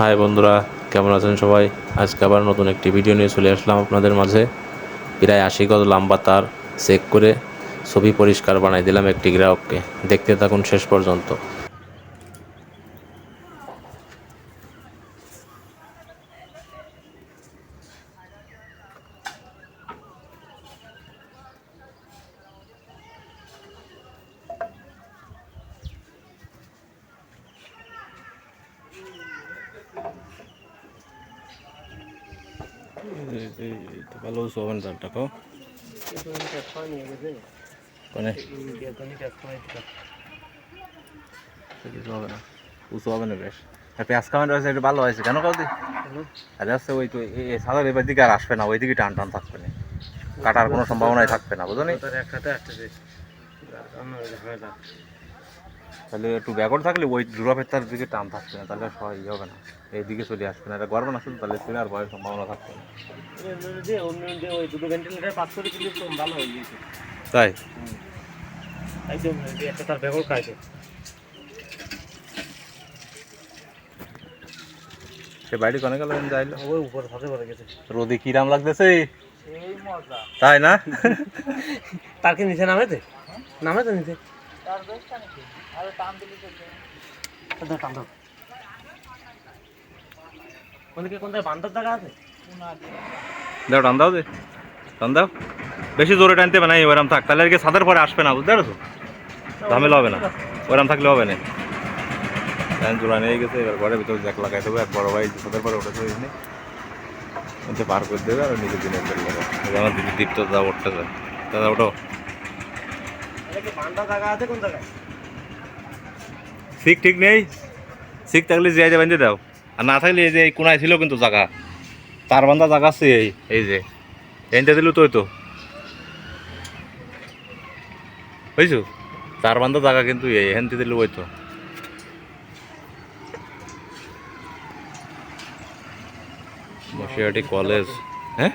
High বন্ধুরা, কেমন আছেন সবাই? আজকে আবার নতুন একটি ভিডিও নিয়ে চলে আসলাম আপনাদের মাঝে। প্রায় আশি গজ লম্বা তার চেক করে ছবি পরিষ্কার বানাই দিলাম একটি গ্রাহককে। দেখতে থাকুন শেষ পর্যন্ত। ভালো হবে না উঁচু হবে না বেশ পেঁয়াজ একটু ভালো হয়েছে কেন ওই তো এবার দিকে আর আসবে না ওই দিকে টান টান থাকবে না কাটার কোনো সম্ভাবনাই থাকবে না বুঝলি তাহলে একটু ব্যাকওয়ার্ড থাকলে ওই ড্রপের তার দিকে টান থাকবে না তাহলে সবাই ইয়ে হবে না। এই দিকে চলে আসবে না এটা গর্ব না শুধু তাহলে চলে আর ভয়ের সম্ভাবনা থাকবে না। তাই? সে বাড়ি কনে গেল যাইলো রোদে কিরাম লাগতেছে? তাই না? তারকে নিচে নামেতে? নামে তো নিচে? দাও, টান দাও। টান দাও। বেশি জোরে টানতে হবে না ওরম থাক। তাহলে আর কি ছাদের পরে আসবে না বুঝতে পারছ? ঝামেলা হবে না। ওরম থাকলে হবে না। ফ্যান জোড়া নিয়ে গেছে এবার ঘরের ভিতরে জ্যাক লাগাই দেবো। এক বড় ভাই ছাদের পরে উঠেছে ওইখানে ওইটা পার করে দেবে আর নিজের দিনে ফেলে দেবে আমার দিদি দীপ্ত যা উঠতে যায় দাদা ওঠো। জায়গায়? ঠিক নেই? ঠিক থাকলে জিয়াই যাবেন যে দাও। আর না থাকলে এই যে এই কোনায় ছিল কিন্তু জায়গা। তার বান্ধা জায়গা আছে এই এই যে। এনতে দিল তো তো। বুঝছ? তার বান্ধা জায়গা কিন্তু এই হেনতে দিল ওই তো। বসিরহাটি কলেজ। হ্যাঁ?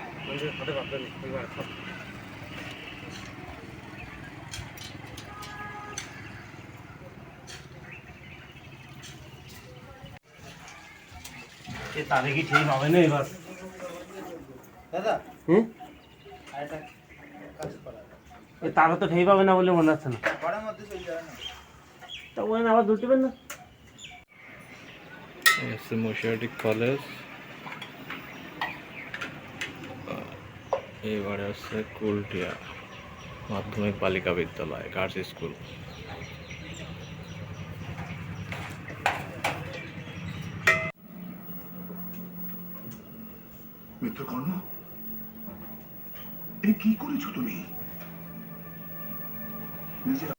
তারে কি ঠিক হবে না এবার। দাদা? হুম? তারা তো ঠিক পাবে না বলে মনে হচ্ছে না। তা ওই আবার দুলতেবেন না? কলেজ। এবারে হচ্ছে কুলটিয়া মাধ্যমিক বালিকা বিদ্যালয় গার্লস স্কুল। মিত্রকর্ণ এ কি করেছ তুমি? নিজের